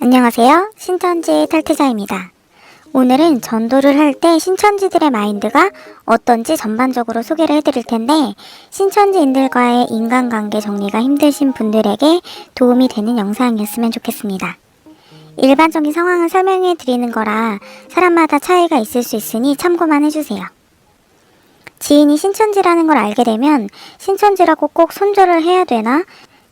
안녕하세요. 신천지 탈퇴자입니다. 오늘은 전도를 할 때 신천지들의 마인드가 어떤지 전반적으로 소개를 해드릴 텐데 신천지인들과의 인간관계 정리가 힘드신 분들에게 도움이 되는 영상이었으면 좋겠습니다. 일반적인 상황을 설명해 드리는 거라 사람마다 차이가 있을 수 있으니 참고만 해주세요. 지인이 신천지라는 걸 알게 되면 신천지라고 꼭 손절을 해야 되나?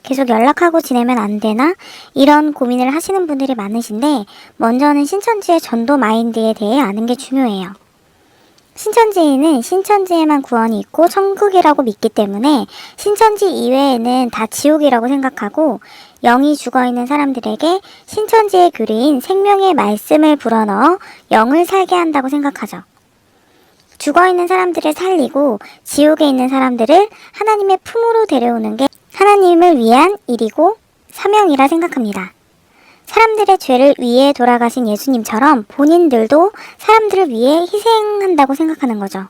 계속 연락하고 지내면 안 되나? 이런 고민을 하시는 분들이 많으신데, 먼저는 신천지의 전도 마인드에 대해 아는 게 중요해요. 신천지인은 신천지에만 구원이 있고 천국이라고 믿기 때문에 신천지 이외에는 다 지옥이라고 생각하고 영이 죽어 있는 사람들에게 신천지의 교리인 생명의 말씀을 불어넣어 영을 살게 한다고 생각하죠. 죽어 있는 사람들을 살리고 지옥에 있는 사람들을 하나님의 품으로 데려오는 게 하나님을 위한 일이고 사명이라 생각합니다. 사람들의 죄를 위해 돌아가신 예수님처럼 본인들도 사람들을 위해 희생한다고 생각하는 거죠.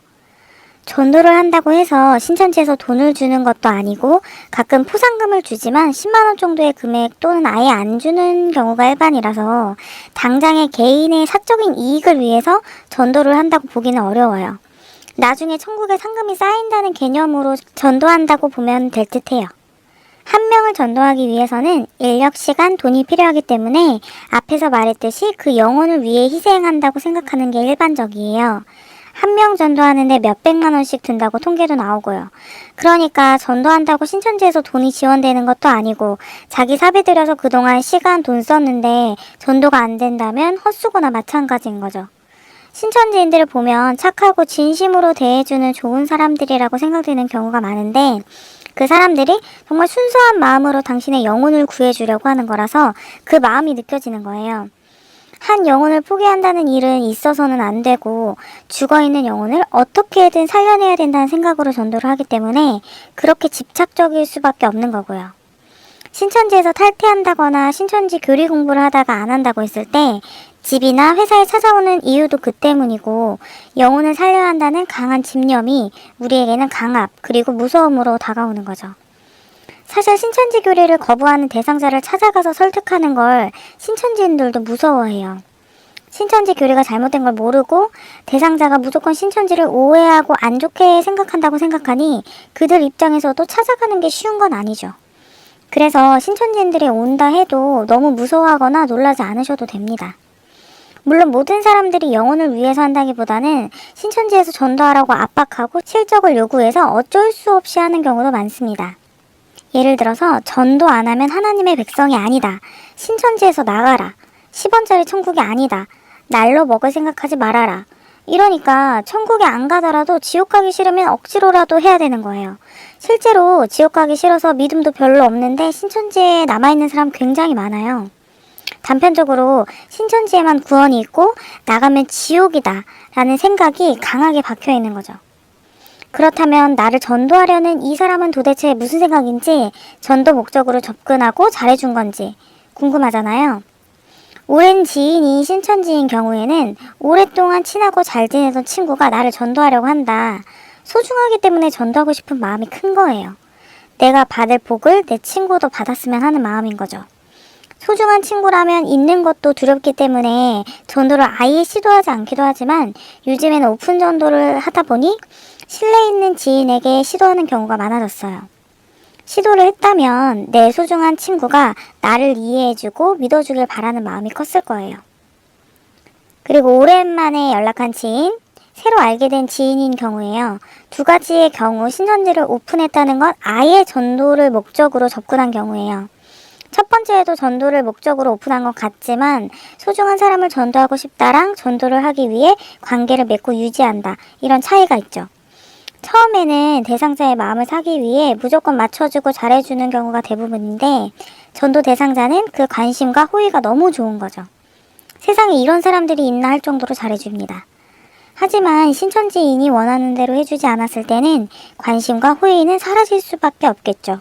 전도를 한다고 해서 신천지에서 돈을 주는 것도 아니고 가끔 포상금을 주지만 10만원 정도의 금액 또는 아예 안 주는 경우가 일반이라서 당장의 개인의 사적인 이익을 위해서 전도를 한다고 보기는 어려워요. 나중에 천국에 상금이 쌓인다는 개념으로 전도한다고 보면 될 듯해요. 한 명을 전도하기 위해서는 인력, 시간, 돈이 필요하기 때문에 앞에서 말했듯이 그 영혼을 위해 희생한다고 생각하는 게 일반적이에요. 한 명 전도하는데 몇백만 원씩 든다고 통계도 나오고요. 그러니까 전도한다고 신천지에서 돈이 지원되는 것도 아니고 자기 사비 들여서 그동안 시간, 돈 썼는데 전도가 안 된다면 헛수고나 마찬가지인 거죠. 신천지인들을 보면 착하고 진심으로 대해주는 좋은 사람들이라고 생각되는 경우가 많은데 그 사람들이 정말 순수한 마음으로 당신의 영혼을 구해주려고 하는 거라서 그 마음이 느껴지는 거예요. 한 영혼을 포기한다는 일은 있어서는 안 되고 죽어 있는 영혼을 어떻게든 살려내야 된다는 생각으로 전도를 하기 때문에 그렇게 집착적일 수밖에 없는 거고요. 신천지에서 탈퇴한다거나 신천지 교리 공부를 하다가 안 한다고 했을 때 집이나 회사에 찾아오는 이유도 그 때문이고 영혼을 살려야 한다는 강한 집념이 우리에게는 강압 그리고 무서움으로 다가오는 거죠. 사실 신천지 교리를 거부하는 대상자를 찾아가서 설득하는 걸 신천지인들도 무서워해요. 신천지 교리가 잘못된 걸 모르고 대상자가 무조건 신천지를 오해하고 안 좋게 생각한다고 생각하니 그들 입장에서도 찾아가는 게 쉬운 건 아니죠. 그래서 신천지인들이 온다 해도 너무 무서워하거나 놀라지 않으셔도 됩니다. 물론 모든 사람들이 영혼을 위해서 한다기보다는 신천지에서 전도하라고 압박하고 실적을 요구해서 어쩔 수 없이 하는 경우도 많습니다. 예를 들어서 전도 안 하면 하나님의 백성이 아니다. 신천지에서 나가라. 10원짜리 천국이 아니다. 날로 먹을 생각하지 말아라. 이러니까 천국에 안 가더라도 지옥 가기 싫으면 억지로라도 해야 되는 거예요. 실제로 지옥 가기 싫어서 믿음도 별로 없는데 신천지에 남아있는 사람 굉장히 많아요. 단편적으로 신천지에만 구원이 있고 나가면 지옥이다 라는 생각이 강하게 박혀 있는 거죠. 그렇다면 나를 전도하려는 이 사람은 도대체 무슨 생각인지 전도 목적으로 접근하고 잘해준 건지 궁금하잖아요. 오랜 지인이 신천지인 경우에는 오랫동안 친하고 잘 지내던 친구가 나를 전도하려고 한다. 소중하기 때문에 전도하고 싶은 마음이 큰 거예요. 내가 받을 복을 내 친구도 받았으면 하는 마음인 거죠. 소중한 친구라면 있는 것도 두렵기 때문에 전도를 아예 시도하지 않기도 하지만 요즘에는 오픈 전도를 하다 보니 신뢰 있는 지인에게 시도하는 경우가 많아졌어요. 시도를 했다면 내 소중한 친구가 나를 이해해주고 믿어주길 바라는 마음이 컸을 거예요. 그리고 오랜만에 연락한 지인, 새로 알게 된 지인인 경우에요. 두 가지의 경우 신천지를 오픈했다는 건 아예 전도를 목적으로 접근한 경우예요. 첫 번째에도 전도를 목적으로 오픈한 것 같지만 소중한 사람을 전도하고 싶다랑 전도를 하기 위해 관계를 맺고 유지한다. 이런 차이가 있죠. 처음에는 대상자의 마음을 사기 위해 무조건 맞춰주고 잘해주는 경우가 대부분인데 전도 대상자는 그 관심과 호의가 너무 좋은 거죠. 세상에 이런 사람들이 있나 할 정도로 잘해줍니다. 하지만 신천지인이 원하는 대로 해주지 않았을 때는 관심과 호의는 사라질 수밖에 없겠죠.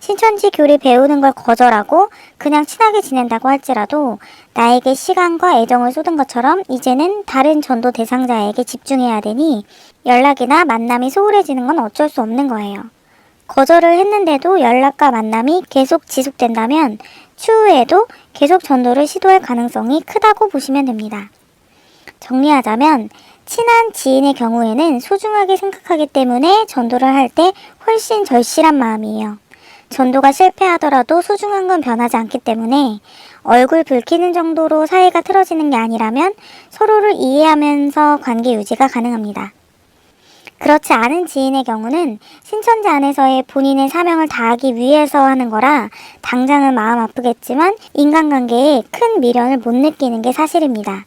신천지 교리 배우는 걸 거절하고 그냥 친하게 지낸다고 할지라도 나에게 시간과 애정을 쏟은 것처럼 이제는 다른 전도 대상자에게 집중해야 되니 연락이나 만남이 소홀해지는 건 어쩔 수 없는 거예요. 거절을 했는데도 연락과 만남이 계속 지속된다면 추후에도 계속 전도를 시도할 가능성이 크다고 보시면 됩니다. 정리하자면 친한 지인의 경우에는 소중하게 생각하기 때문에 전도를 할 때 훨씬 절실한 마음이에요. 전도가 실패하더라도 소중한 건 변하지 않기 때문에 얼굴 붉히는 정도로 사이가 틀어지는 게 아니라면 서로를 이해하면서 관계 유지가 가능합니다. 그렇지 않은 지인의 경우는 신천지 안에서의 본인의 사명을 다하기 위해서 하는 거라 당장은 마음 아프겠지만 인간관계에 큰 미련을 못 느끼는 게 사실입니다.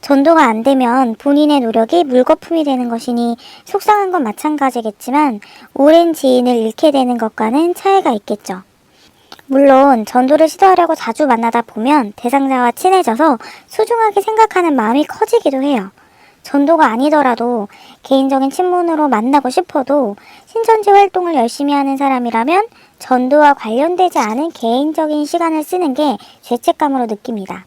전도가 안 되면 본인의 노력이 물거품이 되는 것이니 속상한 건 마찬가지겠지만 오랜 지인을 잃게 되는 것과는 차이가 있겠죠. 물론 전도를 시도하려고 자주 만나다 보면 대상자와 친해져서 소중하게 생각하는 마음이 커지기도 해요. 전도가 아니더라도 개인적인 친분으로 만나고 싶어도 신천지 활동을 열심히 하는 사람이라면 전도와 관련되지 않은 개인적인 시간을 쓰는 게 죄책감으로 느낍니다.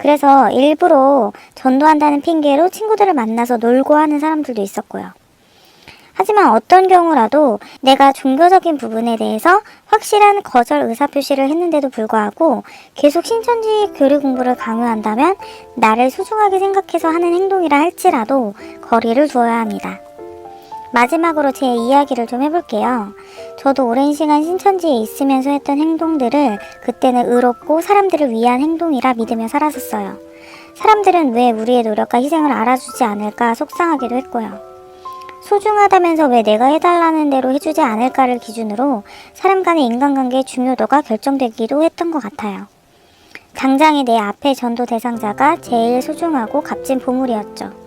그래서 일부러 전도한다는 핑계로 친구들을 만나서 놀고 하는 사람들도 있었고요. 하지만 어떤 경우라도 내가 종교적인 부분에 대해서 확실한 거절 의사표시를 했는데도 불구하고 계속 신천지 교리 공부를 강요한다면 나를 소중하게 생각해서 하는 행동이라 할지라도 거리를 두어야 합니다. 마지막으로 제 이야기를 좀 해볼게요. 저도 오랜 시간 신천지에 있으면서 했던 행동들을 그때는 의롭고 사람들을 위한 행동이라 믿으며 살았었어요. 사람들은 왜 우리의 노력과 희생을 알아주지 않을까 속상하기도 했고요. 소중하다면서 왜 내가 해달라는 대로 해주지 않을까를 기준으로 사람 간의 인간관계의 중요도가 결정되기도 했던 것 같아요. 당장에 내 앞에 전도 대상자가 제일 소중하고 값진 보물이었죠.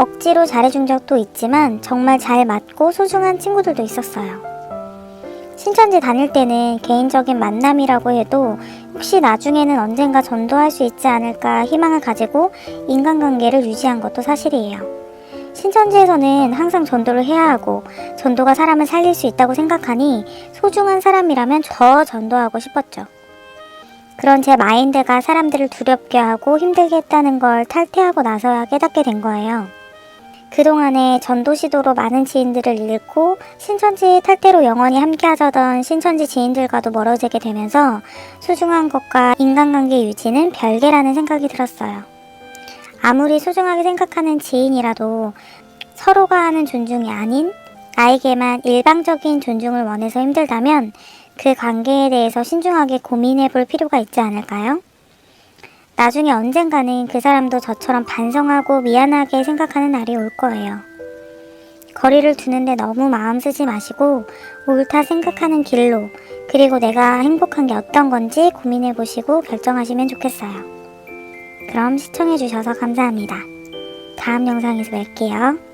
억지로 잘해준 적도 있지만 정말 잘 맞고 소중한 친구들도 있었어요. 신천지 다닐 때는 개인적인 만남이라고 해도 혹시 나중에는 언젠가 전도할 수 있지 않을까 희망을 가지고 인간관계를 유지한 것도 사실이에요. 신천지에서는 항상 전도를 해야 하고 전도가 사람을 살릴 수 있다고 생각하니 소중한 사람이라면 더 전도하고 싶었죠. 그런 제 마인드가 사람들을 두렵게 하고 힘들게 했다는 걸 탈퇴하고 나서야 깨닫게 된 거예요. 그동안에 전도 시도로 많은 지인들을 잃고 신천지 탈퇴로 영원히 함께 하자던 신천지 지인들과도 멀어지게 되면서 소중한 것과 인간관계 유지는 별개라는 생각이 들었어요. 아무리 소중하게 생각하는 지인이라도 서로가 하는 존중이 아닌 나에게만 일방적인 존중을 원해서 힘들다면 그 관계에 대해서 신중하게 고민해 볼 필요가 있지 않을까요? 나중에 언젠가는 그 사람도 저처럼 반성하고 미안하게 생각하는 날이 올 거예요. 거리를 두는데 너무 마음 쓰지 마시고 옳다 생각하는 길로 그리고 내가 행복한 게 어떤 건지 고민해 보시고 결정하시면 좋겠어요. 그럼 시청해 주셔서 감사합니다. 다음 영상에서 뵐게요.